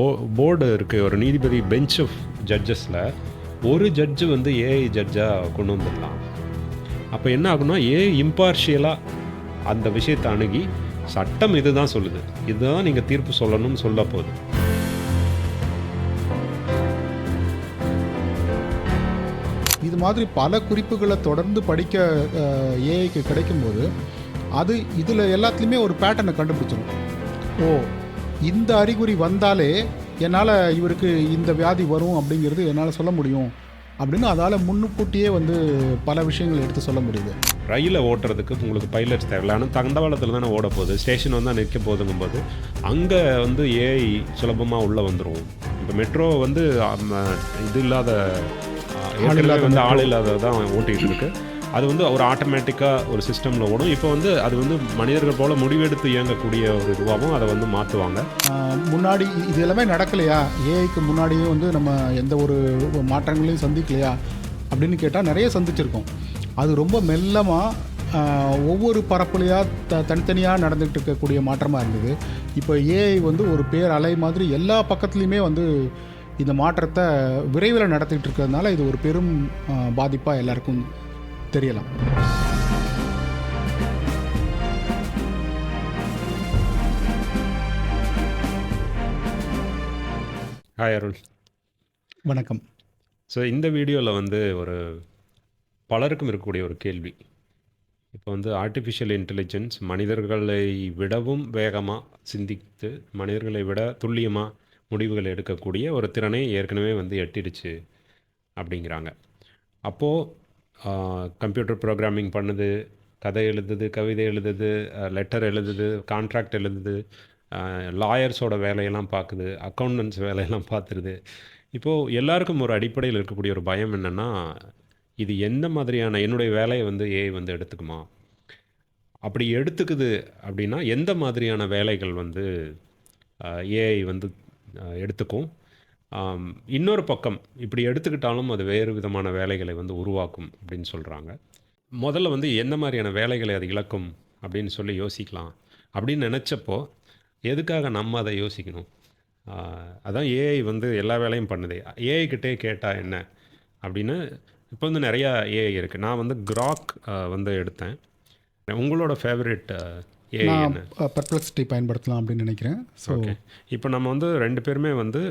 போ போர்டு இருக்குது ஒரு நீதிபதி பெஞ்ச் ஆஃப் ஜட்ஜஸில் ஒரு ஜட்ஜு வந்து ஏஐ ஜட்ஜாக கொண்டு வந்துடலாம். அப்போ என்ன ஆகும்னா ஏ இம்பார்ஷியலாக அந்த விஷயத்தை அணுகி சட்டம் இதுதான் சொல்லுது. இதுதான் நீங்கள் தீர்ப்பு சொல்லணும்னு சொல்ல போகுது. இது மாதிரி பல குறிப்புகளை தொடர்ந்து படிக்க ஏஐக்கு கிடைக்கும்போது அது இதில் எல்லாத்துலேயுமே ஒரு பேட்டர்னை கண்டுபிடிச்சிடும் ஓ இந்த அறிகுறி வந்தாலே என்னால் இவருக்கு இந்த வியாதி வரும் அப்படிங்கிறது என்னால் சொல்ல முடியும் அப்படின்னு அதால் முன்னுக்கூட்டியே வந்து பல விஷயங்களை எடுத்து சொல்ல முடியுது. ரயிலை ஓட்டுறதுக்கு உங்களுக்கு பைலட்ஸ் தேவையில்ல. ஆனால் தண்டவாளத்தில் தானே ஓட போகுது. ஸ்டேஷன் வந்து நிற்க போதுங்கும் போது அங்கே வந்து ஏஐ சுலபமாக உள்ளே வந்துடும் இப்போ மெட்ரோ வந்து இது இல்லாத வந்து ஆள் இல்லாத தான் ஓட்டிகிட்டு இருக்கு. அது வந்து ஒரு ஆட்டோமேட்டிக்காக ஒரு சிஸ்டமில் ஓடும். இப்போ வந்து அது வந்து மனிதர்கள் போல் முடிவெடுத்து இயங்கக்கூடிய ஒரு இதுவாகவும் அதை வந்து மாற்றுவாங்க முன்னாடி இது எல்லாமே நடக்கலையா? ஏஐக்கு முன்னாடியே வந்து நம்ம எந்த ஒரு மாற்றங்களையும் சந்திக்கலையா? அப்படின்னு கேட்டால் நிறைய சந்திச்சிருக்கோம். அது ரொம்ப மெல்லமாக ஒவ்வொரு பரப்புலையாக த தனித்தனியாக நடந்துகிட்டு இருக்கக்கூடிய மாற்றமாக இருந்தது. இப்போ ஏஐ வந்து ஒரு பேர் அலை மாதிரி எல்லா பக்கத்துலேயுமே வந்து இந்த மாற்றத்தை விரைவில் நடத்திட்டு இருக்கிறதுனால இது ஒரு பெரும் பாதிப்பாக எல்லாருக்கும் தெரியலாம். ஹாய் அருள் வணக்கம். ஸோ இந்த வீடியோவில் வந்து ஒரு பலருக்கும் இருக்கக்கூடிய ஒரு கேள்வி. இப்போ வந்து ஆர்டிஃபிஷியல் இன்டெலிஜென்ஸ் மனிதர்களை விடவும் வேகமாக சிந்தித்து மனிதர்களை விட துல்லியமாக முடிவுகள் எடுக்கக்கூடிய ஒரு திறனை ஏற்கனவே வந்து எட்டிடுச்சு அப்படிங்கிறாங்க. அப்போது கம்ப்யூட்டர் ப்ரோக்ராமிங் பண்ணுது கதை எழுதுது கவிதை எழுதுது லெட்டர் எழுதுது கான்ட்ராக்ட் எழுதுது லாயர்ஸோட வேலையெல்லாம் பார்க்குது அக்கௌண்டன்ஸ் வேலையெல்லாம் பார்த்துருது. இப்போது எல்லாருக்கும் ஒரு அடிப்படையில் இருக்கக்கூடிய ஒரு பயம் என்னென்னா இது எந்த மாதிரியான என்னுடைய வேலையை வந்து ஏஐ வந்து எடுத்துக்குமா? அப்படி எடுத்துக்குது அப்படின்னா எந்த மாதிரியான வேலைகள் வந்து ஏஐ வந்து எடுத்துக்கும்? இன்னொரு பக்கம் இப்படி எடுத்துக்கிட்டாலும் அது வேறு விதமான வேலைகளை வந்து உருவாக்கும் அப்படின்னு சொல்கிறாங்க முதல்ல வந்து எந்த மாதிரியான வேலைகளை அது இழக்கும் அப்படின்னு சொல்லி யோசிக்கலாம். அப்படின்னு நினச்சப்போ எதுக்காக நம்ம அதை யோசிக்கணும்? அதான் ஏஐ வந்து எல்லா வேலையும் பண்ணுது. ஏஐ கேட்டால் என்ன? அப்படின்னு இப்போ வந்து நிறையா ஏஐ இருக்குது நான் வந்து கிராக் வந்து எடுத்தேன். உங்களோட ஃபேவரட் நான் பர்ப்ளெக்சிட்டி பயன்படுத்தலாம் அப்படின்னு நினைக்கிறேன். ஸோ ஓகே இப்போ நம்ம வந்து ரெண்டு பேருமே வந்து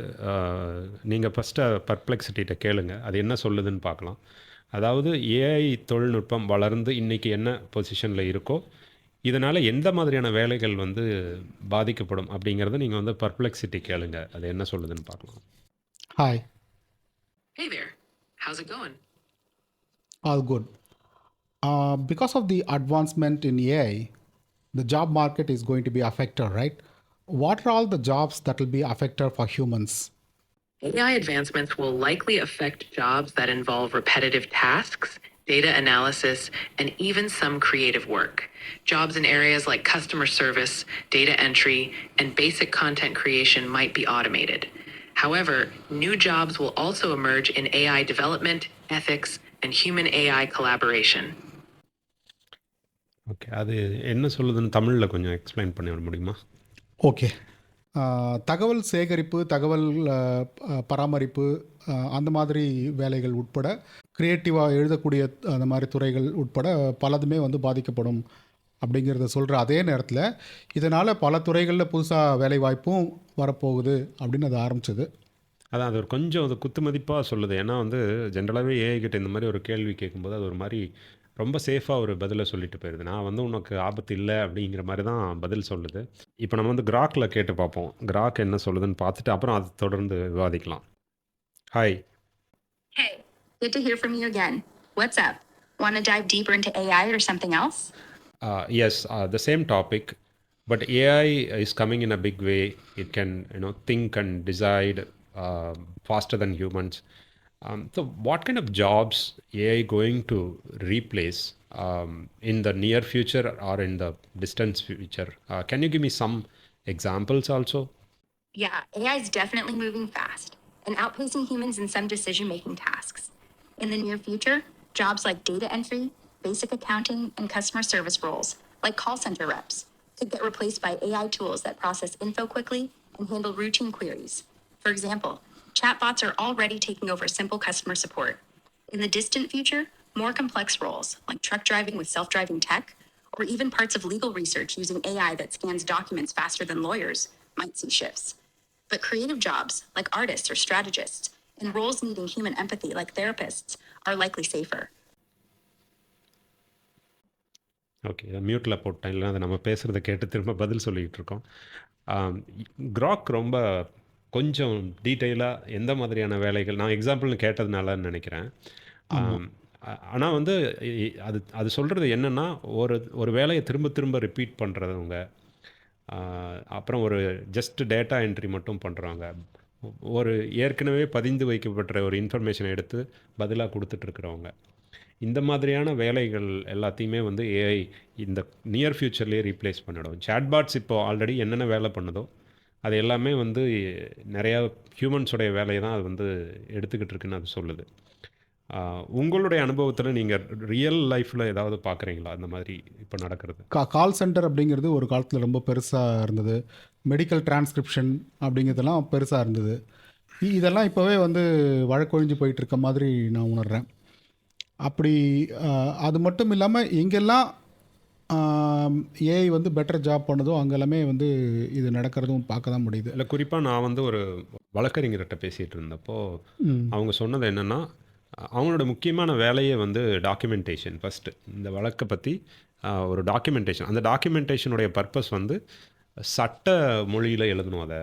நீங்கள் ஃபஸ்ட்டு பர்ப்ளெக்சிட்டிகிட்ட கேளுங்க. அது என்ன சொல்லுதுன்னு பார்க்கலாம். அதாவது ஏஐ தொழில்நுட்பம் வளர்ந்து இன்றைக்கி என்ன பொசிஷனில் இருக்கோ இதனால் எந்த மாதிரியான வேலைகள் வந்து பாதிக்கப்படும் அப்படிங்கிறத நீங்கள் வந்து பர்ப்ளெக்சிட்டி கேளுங்க. அது என்ன சொல்லுதுன்னு பார்க்கலாம். Hi Hey there. How's it going? All good. Uh, because of the advancement in AI, the job market is going to be affected, right? What are all the jobs that will be affected for humans? AI advancements will likely affect jobs that involve repetitive tasks, data analysis, and even some creative work. Jobs in areas like customer service, data entry, and basic content creation might be automated. However, new jobs will also emerge in AI development, ethics, and human AI collaboration. Okay அது என்ன சொல்லுதுன்னு தமிழில் கொஞ்சம் explain பண்ணி விட முடியுமா? Okay தகவல் சேகரிப்பு தகவல் பராமரிப்பு அந்த மாதிரி வேலைகள் உட்பட க்ரியேட்டிவாக எழுதக்கூடிய அந்த மாதிரி துறைகள் உட்பட பலதுமே வந்து பாதிக்கப்படும் அப்படிங்கிறத சொல்கிற அதே நேரத்தில் இதனால் பல துறைகளில் புதுசாக வேலை வாய்ப்பும் வரப்போகுது அப்படின்னு அது ஆரம்பிச்சது. அதான் அது ஒரு கொஞ்சம் அது குத்துமதிப்பாக சொல்லுது. ஏன்னா வந்து ஜென்ரலாகவே ஏஐ கிட்ட இந்த மாதிரி ஒரு கேள்வி கேட்கும்போது அது ஒரு மாதிரி ரொம்ப சேஃபாக ஒரு பதிலை சொல்லிட்டு போயிடுது நான் வந்து உனக்கு ஆபத்து இல்லை அப்படிங்கிற மாதிரி தான் பதில் சொல்லுது. இப்போ நம்ம வந்து கிராக்கில் கேட்டு பார்ப்போம். கிராக் என்ன சொல்லுதுன்னு பார்த்துட்டு அப்புறம் அதை தொடர்ந்து விவாதிக்கலாம். Hi Hey, good to hear from you again. What's up? Want to dive deeper into AI or something else? Yes the same topic but AI is coming in a big way it can you know think and decide faster than humans. Um, so, what kind of jobs AI going to replace um, in the near future or in the distant future? Uh, can you give me some examples also? Yeah, AI is definitely moving fast and outpacing humans in some decision making tasks. In the near future, jobs like data entry, basic accounting, and customer service roles, like call center reps, could get replaced by AI tools that process info quickly and handle routine queries. For example, chatbots are already taking over simple customer support. In the distant future, more complex roles, like truck driving with self driving tech, or even parts of legal research using AI that scans documents faster than lawyers, might see shifts. But creative jobs, like artists or strategists, and roles needing human empathy, like therapists, are likely safer. Okay இதை மியூட்டில் போட்டேன் இல்லைனா அதை நம்ம பேசுகிறத கேட்டு திரும்ப பதில் சொல்லிக்கிட்டு இருக்கோம் க்ராக் ரொம்ப கொஞ்சம் டீட்டெயிலாக எந்த மாதிரியான வேலைகள் நான் எக்ஸாம்பிள்னு கேட்டதுனாலன்னு நினைக்கிறேன். ஆனால் வந்து அது அது சொல்கிறது என்னென்னா ஒரு ஒரு வேலையை திரும்ப திரும்ப ரிப்பீட் பண்ணுறவங்க அப்புறம் ஒரு ஜஸ்ட் டேட்டா என்ட்ரி மட்டும் பண்ணுறாங்க ஒரு ஏற்கனவே பதிந்து வைக்கப்பட்ட ஒரு இன்ஃபர்மேஷனை எடுத்து பதிலாக கொடுத்துட்ருக்குறவங்க. இந்த மாதிரியான வேலைகள் எல்லாத்தையுமே வந்து ஏஐ இந்த நியர் ஃப்யூச்சர்லேயே ரீப்ளேஸ் பண்ணிடும். சேட்பாட்ஸ் இப்போ ஆல்ரெடி என்னென்ன வேலை பண்ணுதோ அது எல்லாமே வந்து நிறையா ஹியூமன்ஸோடைய வேலையை தான் அது வந்து எடுத்துக்கிட்டு இருக்குன்னு அது சொல்லுது. உங்களுடைய அனுபவத்தில் நீங்கள் ரியல் லைஃப்பில் ஏதாவது பார்க்குறீங்களா அந்த மாதிரி இப்போ நடக்கிறது? கா கால் சென்டர் அப்படிங்கிறது ஒரு காலத்தில் ரொம்ப பெருசாக இருந்தது. மெடிக்கல் டிரான்ஸ்கிரிப்ஷன் அப்படிங்கிறதெல்லாம் பெருசாக இருந்தது. இதெல்லாம் இப்போவே வந்து வழக்கொழிஞ்சு போயிட்டு இருக்க மாதிரி நான் உணர்கிறேன் அப்படி அது மட்டும் இல்லாமல் எங்கெல்லாம் ஏஐ வந்து பெட்டர் ஜாப் பண்ணுதோ அங்கெல்லாமே வந்து இது நடக்கிறதும் பார்க்க தான் முடியுது. இல்லை குறிப்பாக நான் வந்து ஒரு வழக்கறிஞர்கிட்ட பேசிகிட்டு இருந்தப்போ அவங்க சொன்னது என்னென்னா அவங்களோட முக்கியமான வேலையே வந்து டாக்குமெண்டேஷன் ஃபஸ்ட்டு இந்த வழக்கை பற்றி ஒரு டாக்குமெண்டேஷன் அந்த டாக்குமெண்டேஷனுடைய பர்பஸ் வந்து சட்ட மொழியில் எழுதணும் அதை.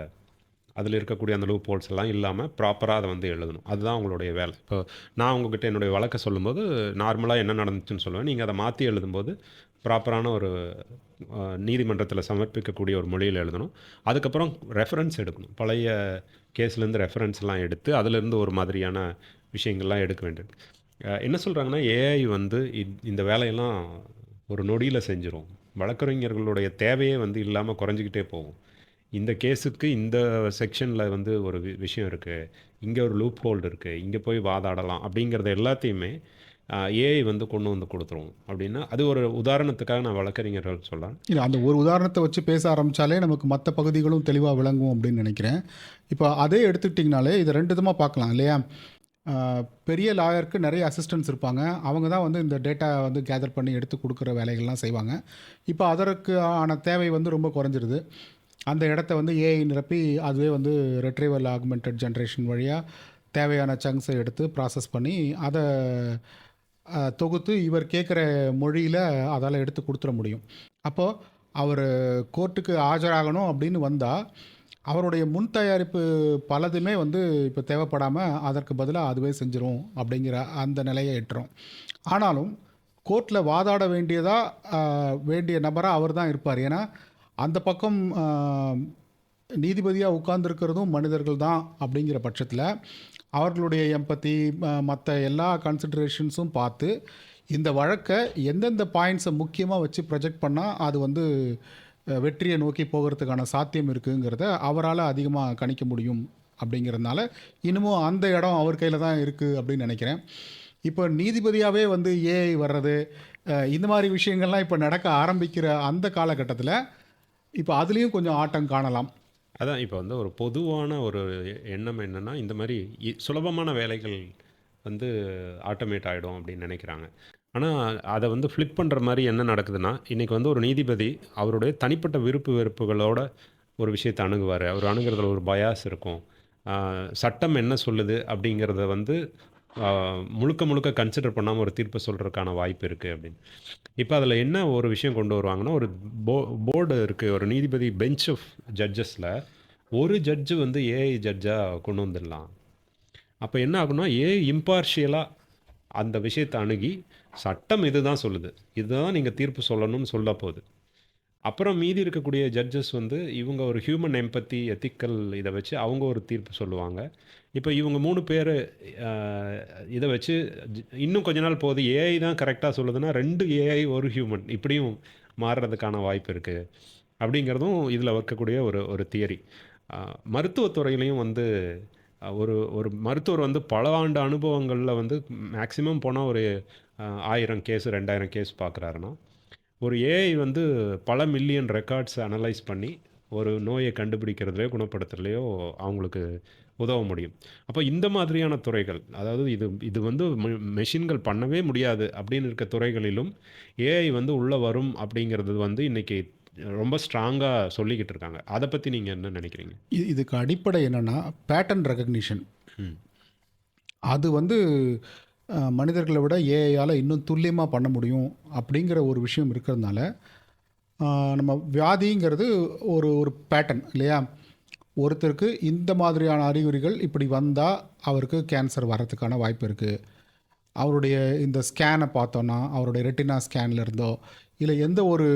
அதில் இருக்கக்கூடிய அந்த லூப் ஹோல்ஸ் எல்லாம் இல்லாமல் ப்ராப்பராக அதை வந்து எழுதணும். அதுதான் அவங்களுடைய வேலை. இப்போ நான் உங்ககிட்ட என்னுடைய வழக்கை சொல்லும்போது நார்மலாக என்ன நடந்துச்சுன்னு சொல்லுவேன். நீங்கள் அதை மாற்றி எழுதும்போது ப்ராப்பரான ஒரு நீதிமன்றத்தில் சமர்ப்பிக்கக்கூடிய ஒரு மொழியில் எழுதணும். அதுக்கப்புறம் ரெஃபரன்ஸ் எடுக்கணும். பழைய கேஸ்லேருந்து ரெஃபரன்ஸ்லாம் எடுத்து அதிலேருந்து ஒரு மாதிரியான விஷயங்கள்லாம் எடுக்க வேண்டியது. என்ன சொல்கிறாங்கன்னா ஏஐ வந்து இந்த வேலையெல்லாம் ஒரு நொடியில் செஞ்சிடும் வழக்கறிஞர்களுடைய தேவையே வந்து இல்லாமல் குறைஞ்சிக்கிட்டே போகும். இந்த கேஸுக்கு இந்த செக்ஷனில் வந்து ஒரு வி- விஷயம் இருக்குது இங்கே ஒரு லூப் ஹோல்டு இருக்குது இங்கே போய் வாதாடலாம் அப்படிங்கிறத எல்லாத்தையுமே ஏஐ வந்து கொண்டு வந்து கொடுத்துரும். அப்படின்னா அது ஒரு உதாரணத்துக்காக நான் வழக்கறிஞர்கள் சொல்கிறேன் இல்லை அந்த ஒரு உதாரணத்தை வச்சு பேச ஆரம்பித்தாலே நமக்கு மற்ற பகுதிகளும் தெளிவாக விளங்கும் அப்படின்னு நினைக்கிறேன். இப்போ அதே எடுத்துக்கிட்டிங்கனாலே இதை ரெண்டு விதமாக பார்க்கலாம் இல்லையா? பெரிய லாயருக்கு நிறைய அசிஸ்டன்ஸ் இருப்பாங்க. அவங்க தான் வந்து இந்த டேட்டா வந்து கேதர் பண்ணி எடுத்து கொடுக்குற வேலைகள்லாம் செய்வாங்க. இப்போ அதற்கு ஆன தேவை வந்து ரொம்ப குறைஞ்சிருது. அந்த இடத்த வந்து ஏஐ நிரப்பி அதுவே வந்து ரெட்ரைவல் ஆகுமெண்டட் ஜென்ரேஷன் வழியாக தேவையான சங்ஸை எடுத்து ப்ராசஸ் பண்ணி அதை தொகுத்து இவர் கேட்குற மொழியில் அதால் எடுத்து கொடுத்துட முடியும். அப்போது அவர் கோர்ட்டுக்கு ஆஜராகணும் அப்படின்னு வந்தால் அவருடைய முன் தயாரிப்பு பலதுமே வந்து இப்போ தேவைப்படாமல் அதற்கு பதிலாக அதுவே செஞ்சிரும் அப்படிங்கிற அந்த நிலையை எட்டுறோம் ஆனாலும் கோர்ட்டில் வாதாட வேண்டியதாக வேண்டிய நபராக அவர் தான் இருப்பார். ஏன்னா அந்த பக்கம் நீதிபதியாக உட்கார்ந்துருக்கிறதும் மனிதர்கள் தான் அப்படிங்கிற பட்சத்தில் அவர்களுடைய எம்பத்தி மற்ற எல்லா கன்சிடரேஷன்ஸும் பார்த்து இந்த வழக்கை எந்தெந்த பாயிண்ட்ஸை முக்கியமாக வச்சு ப்ரொஜெக்ட் பண்ணால் அது வந்து வெற்றியை நோக்கி போகிறதுக்கான சாத்தியம் இருக்குங்கிறத அவரால் அதிகமாக கணிக்க முடியும் அப்படிங்கிறதுனால இன்னமும் அந்த இடம் அவர் கையில் தான் இருக்குது அப்படின்னு நினைக்கிறேன். இப்போ நீதிபதியாகவே வந்து ஏஐ வர்றது இந்த மாதிரி விஷயங்கள்லாம் இப்போ நடக்க ஆரம்பிக்கிற அந்த காலகட்டத்தில் இப்போ அதுலேயும் கொஞ்சம் ஆட்டம் காணலாம். அதான் இப்போ வந்து ஒரு பொதுவான ஒரு எண்ணம் என்னென்னா இந்த மாதிரி இ- சுலபமான வேலைகள் வந்து ஆட்டோமேட் ஆகிடும் அப்படின்னு நினைக்கிறாங்க. ஆனால் அதை வந்து ஃப்ளிப் பண்ணுற மாதிரி என்ன நடக்குதுன்னா இன்றைக்கி வந்து ஒரு நீதிபதி அவருடைய தனிப்பட்ட விருப்பு வெறுப்புகளோட ஒரு விஷயத்தை அணுகுவார். அவர் அணுகிறதுல ஒரு பயாஸ் இருக்கும். ஆஹ் சட்டம் என்ன சொல்லுது அப்படிங்கிறத வந்து முழுக்க முழுக்க கன்சிடர் பண்ணாமல் ஒரு தீர்ப்பு சொல்கிறதுக்கான வாய்ப்பு இருக்குது அப்படின்னு. இப்போ அதில் என்ன ஒரு விஷயம் கொண்டு வருவாங்கன்னா ஒரு போ போர்டு இருக்குது ஒரு நீதிபதி பெஞ்ச் ஆஃப் ஜட்ஜஸில் ஒரு ஜட்ஜு வந்து ஏஐ ஜட்ஜாக கொண்டு வந்துடலாம். அப்போ என்ன ஆகுனா ஏஐ இம்பார்ஷியலாக அந்த விஷயத்தை அணுகி சட்டம் இதுதான் சொல்லுது. இதுதான் நீங்கள் தீர்ப்பு சொல்லணும்னு சொல்ல போகுது. அப்புறம் மீதி இருக்கக்கூடிய ஜட்ஜஸ் வந்து இவங்க ஒரு ஹியூமன் எம்பத்தி எத்திக்கல் இதை வச்சு அவங்க ஒரு தீர்ப்பு சொல்லுவாங்க. இப்போ இவங்க மூணு பேர் இதை வச்சு இன்னும் கொஞ்ச நாள் போகுது. ஏஐ தான் கரெக்டாக சொல்லுதுன்னா ரெண்டு ஏஐ ஒரு ஹியூமன் இப்படியும் மாறுறதுக்கான வாய்ப்பு இருக்குது அப்படிங்கிறதும் இதில் வைக்கக்கூடிய ஒரு ஒரு தியரி மருத்துவத்துறையிலையும் வந்து ஒரு ஒரு மருத்துவர் வந்து பல ஆண்டு அனுபவங்களில் வந்து மேக்சிமம் போனால் ஒரு ஆயிரம் கேஸ் ரெண்டாயிரம் கேஸ் பார்க்குறாருன்னா ஒரு ஏஐ வந்து பல மில்லியன் ரெக்கார்ட்ஸ் அனலைஸ் பண்ணி ஒரு நோயை கண்டுபிடிக்கிறதுலையோ குணப்படுத்துறதுலையோ அவங்களுக்கு உதவ முடியும். அப்போ இந்த மாதிரியான துறைகள் அதாவது இது இது வந்து மெஷின்கள் பண்ணவே முடியாது அப்படின்னு இருக்க துறைகளிலும் ஏஐ வந்து உள்ளே வரும் அப்படிங்கிறது வந்து இன்னைக்கு ரொம்ப ஸ்ட்ராங்காக சொல்லிக்கிட்டு இருக்காங்க. அதை பற்றி நீங்கள் என்ன நினைக்கிறீங்க? இதுக்கு அடிப்படை என்னென்னா பேட்டர்ன் ரெகக்னிஷன் ம். அது வந்து மனிதர்களை விட ஏஐயால் இன்னும் துல்லியமாக பண்ண முடியும் அப்படிங்கிற ஒரு விஷயம் இருக்கிறதுனால நம்ம வியாதிங்கிறது ஒரு ஒரு பேட்டர்ன் இல்லையா? ஒருத்தருக்கு இந்த மாதிரியான அறிகுறிகள் இப்படி வந்தால் அவருக்கு கேன்சர் வர்றதுக்கான வாய்ப்பு இருக்குது அவருடைய இந்த ஸ்கேனை பார்த்தோன்னா அவருடைய ரெட்டினா ஸ்கேனில் இருந்தோ இல்லை எந்த ஒரு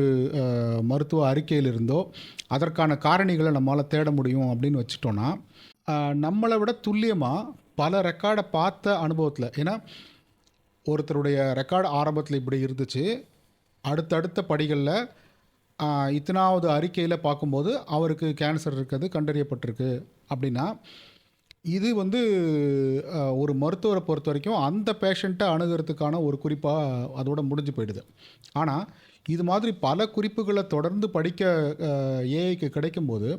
மருத்துவ அறிக்கையிலிருந்தோ அதற்கான காரணிகளை நம்மளால் தேட முடியும் அப்படின்னு வச்சுட்டோன்னா நம்மளை விட துல்லியமாக பல ரெக்கார்டை பார்த்த அனுபவத்தில் ஏன்னா ஒருத்தருடைய ரெக்கார்டு ஆரம்பத்தில் இப்படி இருந்துச்சு. அடுத்தடுத்த படிகளில் இத்தனாவது அறிக்கையில் பார்க்கும்போது அவருக்கு கேன்சர் இருக்கிறது கண்டறியப்பட்டிருக்கு அப்படின்னா இது வந்து ஒரு மருத்துவரை பொறுத்த வரைக்கும் அந்த பேஷண்ட்டை அணுகிறதுக்கான ஒரு குறிப்பாக அதோட முடிஞ்சு போயிடுது. ஆனால் இது மாதிரி பல குறிப்புகளை தொடர்ந்து படிக்க ஏஐக்கு கிடைக்கும்போது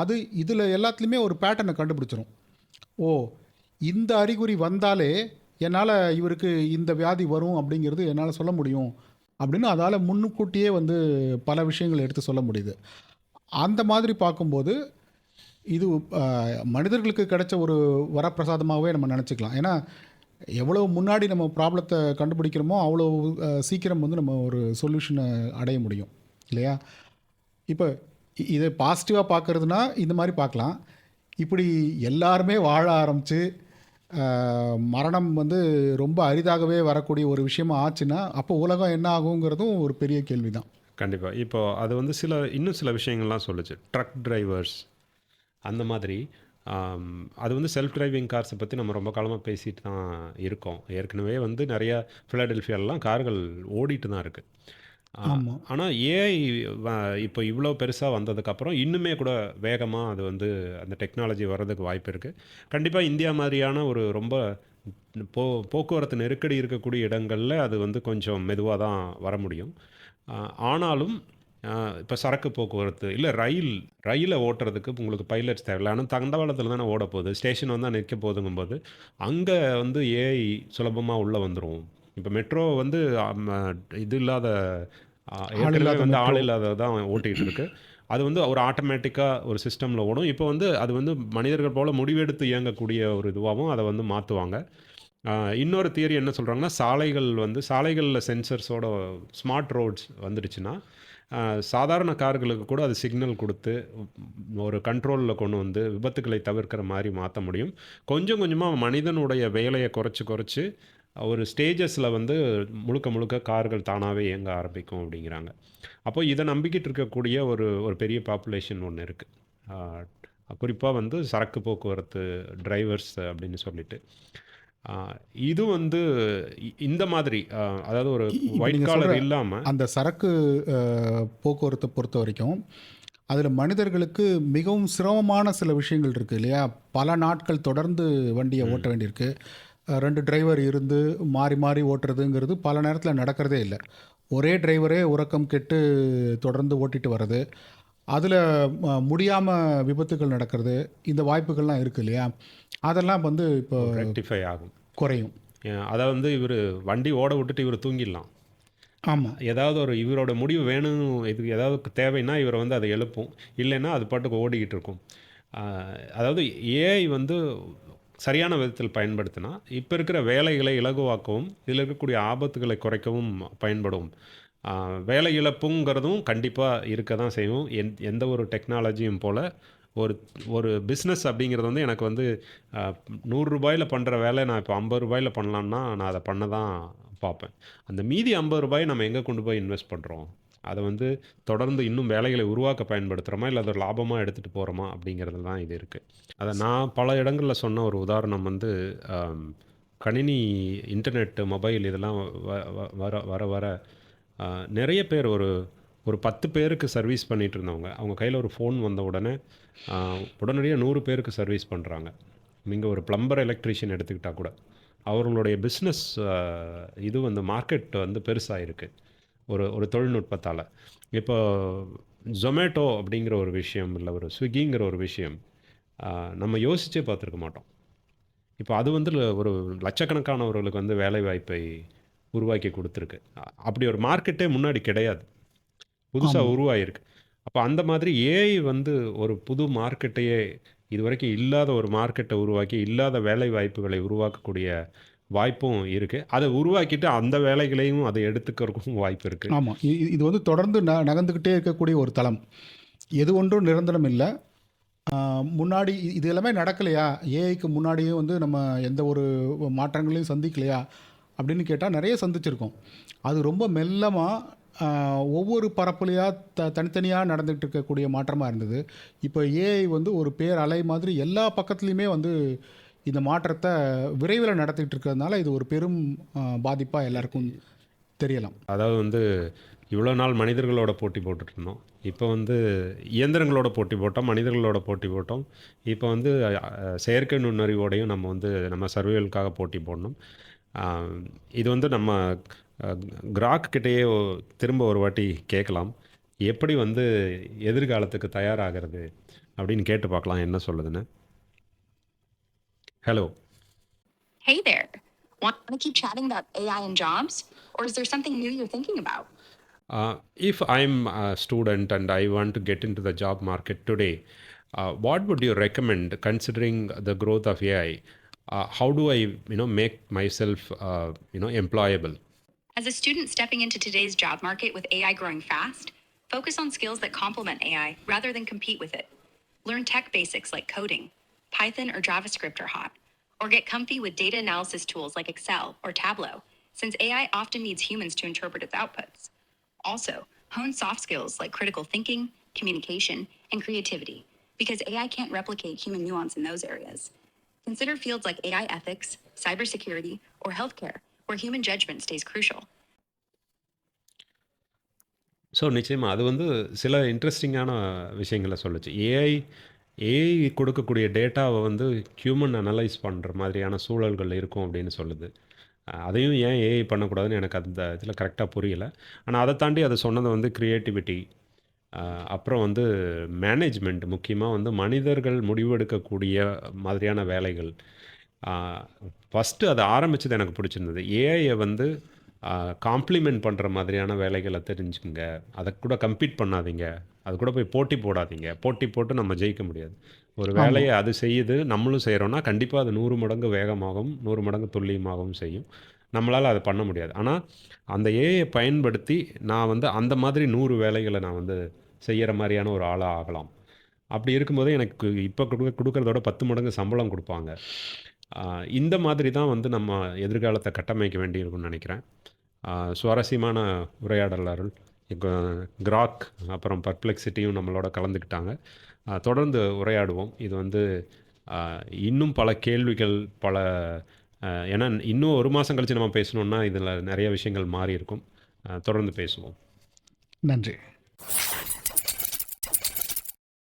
அது இதில் எல்லாத்துலேயுமே ஒரு பேட்டர்னை கண்டுபிடிச்சிரும். ஓ இந்த அறிகுறி வந்தாலே என்னால் இவருக்கு இந்த வியாதி வரும் அப்படிங்கிறது என்னால் சொல்ல முடியும். அப்படின்னு அதால் முன்னுக்கூட்டியே வந்து பல விஷயங்கள் எடுத்து சொல்ல முடியுது. அந்த மாதிரி பார்க்கும்போது இது மனிதர்களுக்கு கிடைச்ச ஒரு வரப்பிரசாதமாகவே நம்ம நினச்சிக்கலாம். ஏன்னா எவ்வளோ முன்னாடி நம்ம ப்ராப்ளத்தை கண்டுபிடிக்கிறோமோ அவ்வளோ சீக்கிரம் வந்து நம்ம ஒரு சொல்யூஷனை அடைய முடியும். இல்லையா? இப்போ இதை பாசிட்டிவாக பார்க்குறதுனா இந்த மாதிரி பார்க்கலாம். இப்படி எல்லாருமே வாழ ஆரம்பித்து மரணம் வந்து ரொம்ப அரிதாகவே வரக்கூடிய ஒரு விஷயமா ஆச்சுன்னா அப்போ உலகம் என்ன ஆகுங்கிறதும் ஒரு பெரிய கேள்வி தான் கண்டிப்பாக இப்போ அது வந்து சில இன்னும் சில விஷயங்கள்லாம் சொல்லுச்சு. ட்ரக் டிரைவர்ஸ் அந்த மாதிரி அது வந்து செல்ஃப் டிரைவிங் கார்ஸை பற்றி நம்ம ரொம்ப காலமாக பேசிட்டு தான் இருக்கோம். ஏற்கனவே வந்து நிறைய ஃபிலடெல்ஃபியாலெலாம் கார்கள் ஓடிட்டு தான் இருக்குது ஆனால் ஏஐ இப்போ இவ்வளோ பெருசாக வந்ததுக்கப்புறம் இன்னுமே கூட வேகமாக அது வந்து அந்த டெக்னாலஜி வர்றதுக்கு வாய்ப்பு இருக்குது கண்டிப்பாக இந்தியா மாதிரியான ஒரு ரொம்ப போ போக்குவரத்து நெருக்கடி இருக்கக்கூடிய இடங்களில் அது வந்து கொஞ்சம் மெதுவாக தான் வர முடியும். ஆனாலும் இப்போ சரக்கு போக்குவரத்து இல்லை ரயில் ரயிலை ஓட்டுறதுக்கு உங்களுக்கு பைலட்ஸ் தேவையில்லை. ஆனால் தண்டவாளத்தில் தானே ஓட போகுது. ஸ்டேஷன் வந்து நிற்க போதுங்கும்போது அங்கே வந்து ஏஐ சுலபமாக உள்ளே வந்துடும் இப்போ மெட்ரோ வந்து இது இல்லாத ஏற்கனவே வந்து ஆள் metro. இல்லாத தான் ஓட்டிகிட்டு இருக்கு. அது வந்து ஒரு ஆட்டோமேட்டிக்காக ஒரு சிஸ்டமில் ஓடும். இப்போ வந்து அது வந்து மனிதர்கள் போல் முடிவெடுத்து இயங்கக்கூடிய ஒரு இதுவாகவும் அதை வந்து மாற்றுவாங்க இன்னொரு தியரி என்ன சொல்கிறாங்கன்னா சாலைகள் வந்து சாலைகளில் சென்சர்ஸோட ஸ்மார்ட் ரோட்ஸ் வந்துடுச்சுன்னா சாதாரண கார்களுக்கு கூட அது சிக்னல் கொடுத்து ஒரு கண்ட்ரோலில் கொண்டு வந்து விபத்துக்களை தவிர்க்கிற மாதிரி மாற்ற முடியும். கொஞ்சம் கொஞ்சமாக மனிதனுடைய வேலையை குறைச்சி குறைச்சி ஒரு ஸ்டேஜஸில் வந்து முழுக்க முழுக்க கார்கள் தானாகவே இயங்க ஆரம்பிக்கும் அப்படிங்கிறாங்க. அப்போ இதை நம்பிக்கிட்டு இருக்கக்கூடிய ஒரு ஒரு பெரிய பாப்புலேஷன் ஒன்று இருக்குது குறிப்பாக வந்து சரக்கு போக்குவரத்து டிரைவர்ஸ் அப்படின்னு சொல்லிட்டு. இது வந்து இந்த மாதிரி அதாவது ஒரு ஒயிட் காலர் இல்லாமல் அந்த சரக்கு போக்குவரத்தை பொறுத்த வரைக்கும் அதில் மனிதர்களுக்கு மிகவும் சிரமமான சில விஷயங்கள் இருக்குது இல்லையா? பல நாட்கள் தொடர்ந்து வண்டியை ஓட்ட வேண்டியிருக்கு. ரெண்டு டிரைவர் இருந்து மாறி மாறி ஓட்டுறதுங்கிறது பல நேரத்தில் நடக்கிறதே இல்லை. ஒரே டிரைவரே உறக்கம் கெட்டு தொடர்ந்து ஓட்டிட்டு வர்றது. அதில் முடியாமல் விபத்துகள் நடக்கிறது. இந்த வாய்ப்புகள்லாம் இருக்குது இல்லையா? அதெல்லாம் வந்து இப்போ ரெக்டிஃபை ஆகும். குறையும். அதை வந்து இவர் வண்டி ஓட விட்டுட்டு இவர் தூங்கிடலாம். ஆமாம் ஏதாவது ஒரு இவரோட முடிவு வேணும் இதுக்கு ஏதாவது தேவைன்னா இவரை வந்து அதை எழுப்பும். இல்லைன்னா அது பாட்டுக்கு ஓடிக்கிட்டு இருக்கும். அதாவது ஏஐ வந்து சரியான விதத்தில் பயன்படுத்தினா இப்போ இருக்கிற வேலைகளை இலகுவாக்கவும் இதில் இருக்கக்கூடிய ஆபத்துகளை குறைக்கவும் பயன்படும். வேலை இழப்புங்கிறதும் கண்டிப்பாக இருக்க தான் செய்யும். எந் எந்த ஒரு டெக்னாலஜியும் போல் ஒரு ஒரு பிஸ்னஸ் அப்படிங்கிறது வந்து எனக்கு வந்து நூறுரூபாயில் நூறு பண்ணுற வேலை நான் இப்போ ஐம்பது ரூபாயில் பண்ணலான்னா நான் அதை பண்ண தான் பார்ப்பேன். அந்த மீதி ஐம்பது ரூபாய் நம்ம எங்கே கொண்டு போய் இன்வெஸ்ட் பண்ணுறோம் அதை வந்து தொடர்ந்து இன்னும் வேலைகளை உருவாக்க பயன்படுத்துகிறோமா இல்லை அதை லாபமாக எடுத்துகிட்டு போகிறோமா அப்படிங்கிறது தான் இது இருக்குது அதை நான் பல இடங்களில் சொன்ன ஒரு உதாரணம் வந்து கணினி இன்டர்நெட் மொபைல் இதெல்லாம் வ- வர வர வர நிறைய பேர் ஒரு ஒரு பத்து பேருக்கு சர்வீஸ் பண்ணிகிட்டு இருந்தவங்க. அவங்க கையில் ஒரு ஃபோன் வந்த உடனே உடனடியாக நூறு பேருக்கு சர்வீஸ் பண்ணுறாங்க நீங்கள் ஒரு ப்ளம்பர் எலக்ட்ரீஷியன் எடுத்துக்கிட்டால் கூட. அவர்களுடைய பிஸ்னஸ் இது வந்து மார்க்கெட் வந்து பெருசாக இருக்குது ஒரு ஒரு தொழில்நுட்பத்தால். இப்போ ஜொமேட்டோ அப்படிங்கிற ஒரு விஷயம் இல்லை ஒரு ஸ்விக்கிங்கிற ஒரு விஷயம் நம்ம யோசிச்சே பார்த்துருக்க மாட்டோம். இப்போ அது வந்து ஒரு லட்சக்கணக்கானவர்களுக்கு வந்து வேலைவாய்ப்பை உருவாக்கி கொடுத்துருக்கு. அப்படி ஒரு மார்க்கெட்டே முன்னாடி கிடையாது. புதுசாக உருவாயிருக்கு. அப்போ அந்த மாதிரி ஏஐ வந்து ஒரு புது மார்க்கெட்டையே இதுவரைக்கும் இல்லாத ஒரு மார்க்கெட்டை உருவாக்கி இல்லாத வேலை வாய்ப்புகளை உருவாக்கக்கூடிய வாய்ப்பும் இருக்குது அதை உருவாக்கிட்டு அந்த வேலைகளையும் அதை எடுத்துக்கிறதுக்கும் வாய்ப்பு இருக்குது ஆமாம் இது வந்து தொடர்ந்து ந நகர்ந்துக்கிட்டே இருக்கக்கூடிய ஒரு தளம். எது ஒன்றும் நிரந்தரம் இல்லை. முன்னாடி இது எல்லாமே நடக்கலையா? ஏஐக்கு முன்னாடியும் வந்து நம்ம எந்த ஒரு மாற்றங்களையும் சந்திக்கலையா? அப்படின்னு கேட்டால் நிறைய சந்திச்சிருக்கோம். அது ரொம்ப மெல்லமாக ஒவ்வொரு பரப்புலையாக த தனித்தனியாக நடந்துகிட்டு இருக்கக்கூடிய மாற்றமாக இருந்தது. இப்போ ஏஐ வந்து ஒரு பேர் அலை மாதிரி எல்லா பக்கத்துலேயுமே வந்து இந்த மாற்றத்தை விரைவில் நடத்திட்டு இருக்கிறதுனால இது ஒரு பெரும் பாதிப்பாக எல்லாருக்கும் தெரியலாம். அதாவது வந்து இவ்வளோ நாள் மனிதர்களோட போட்டி போட்டுட்டு இருந்தோம் இப்போ வந்து இயந்திரங்களோட போட்டி போட்டோம் மனிதர்களோட போட்டி போட்டோம். இப்போ வந்து செயற்கை நுண்ணறிவோடையும் நம்ம வந்து நம்ம சர்வேலுக்காக போட்டி போடணும். இது வந்து நம்ம அஹ், கிராக் கிட்டேயே திரும்ப ஒரு வாட்டி கேட்கலாம். எப்படி வந்து எதிர்காலத்துக்கு தயாராகிறது அப்படின்னு கேட்டு பார்க்கலாம் என்ன சொல்லுதுன்னு. Hello Hey there. Want to keep chatting about AI and jobs? Or is there something new you're thinking about? Uh, if I'm a student and I want to get into the job market today, uh, what would you recommend considering the growth of AI? Uh, how do I, you know, make myself, uh, you know, employable? As a student stepping into today's job market with AI growing fast, focus on skills that complement AI rather than compete with it. Learn tech basics like coding. Python or JavaScript are hot. Or get comfy with data analysis tools like Excel or Tableau, since AI often needs humans to interpret its outputs. Also, hone soft skills like critical thinking, communication, and creativity, because AI can't replicate human nuance in those areas. Consider fields like AI ethics, cybersecurity, or healthcare, where human judgment stays crucial. So நிச்சயமாக அது வந்து சில இன்ட்ரெஸ்டிங்கான விஷயங்களை சொல்லுச்சு AI AI கொடுக்கக்கூடிய டேட்டாவை வந்து ஹியூமன் அனலைஸ் பண்ணுற மாதிரியான சூழல்கள் இருக்கும் அப்படின்னு சொல்லுது. அதையும் ஏன் ஏஐ பண்ணக்கூடாதுன்னு எனக்கு அந்த இதில் கரெக்டாக புரியல. ஆனால் அதை தாண்டி அதை சொன்னது வந்து க்ரியேட்டிவிட்டி அப்புறம் வந்து மேனேஜ்மெண்ட் முக்கியமாக வந்து மனிதர்கள் முடிவெடுக்கக்கூடிய மாதிரியான வேலைகள். ஃபஸ்ட்டு அதை ஆரம்பித்தது எனக்கு பிடிச்சிருந்தது. ஏஐயை வந்து காம்ப்ளிமெண்ட் பண்ணுற மாதிரியான வேலைகளை தெரிஞ்சுக்குங்க. அதை கூட கம்பீட் பண்ணாதீங்க. அது கூட போய் போட்டி போடாதீங்க. போட்டி போட்டு நம்ம ஜெயிக்க முடியாது. ஒரு வேலையை அது செய்யுது நம்மளும் செய்கிறோன்னா கண்டிப்பாக அது நூறு மடங்கு வேகமாகவும் நூறு மடங்கு துல்லியமாகவும் செய்யும். நம்மளால் அதை பண்ண முடியாது. ஆனால் அந்த ஏஐயை பயன்படுத்தி நான் வந்து அந்த மாதிரி நூறு வேலைகளை நான் வந்து செய்கிற மாதிரியான ஒரு ஆளாக ஆகலாம். அப்படி இருக்கும்போது எனக்கு இப்போ கொடுக்க கொடுக்கறதோட பத்து மடங்கு சம்பளம் கொடுப்பாங்க. இந்த மாதிரி தான் வந்து நம்ம எதிர்காலத்தை கட்டமைக்க வேண்டியிருக்கும்னு நினைக்கிறேன். சுவாரஸ்யமான உரையாடலாறு கிராக் அப்புறம் பர்ப்ளெக்சிட்டியும் நம்மளோட கலந்துக்கிட்டாங்க. தொடர்ந்து உரையாடுவோம். இது வந்து இன்னும் பல கேள்விகள் பல ஏன்னா இன்னும் ஒரு மாதம் கழித்து நம்ம பேசணுன்னா இதில் நிறைய விஷயங்கள் மாறி இருக்கும். தொடர்ந்து பேசுவோம். நன்றி.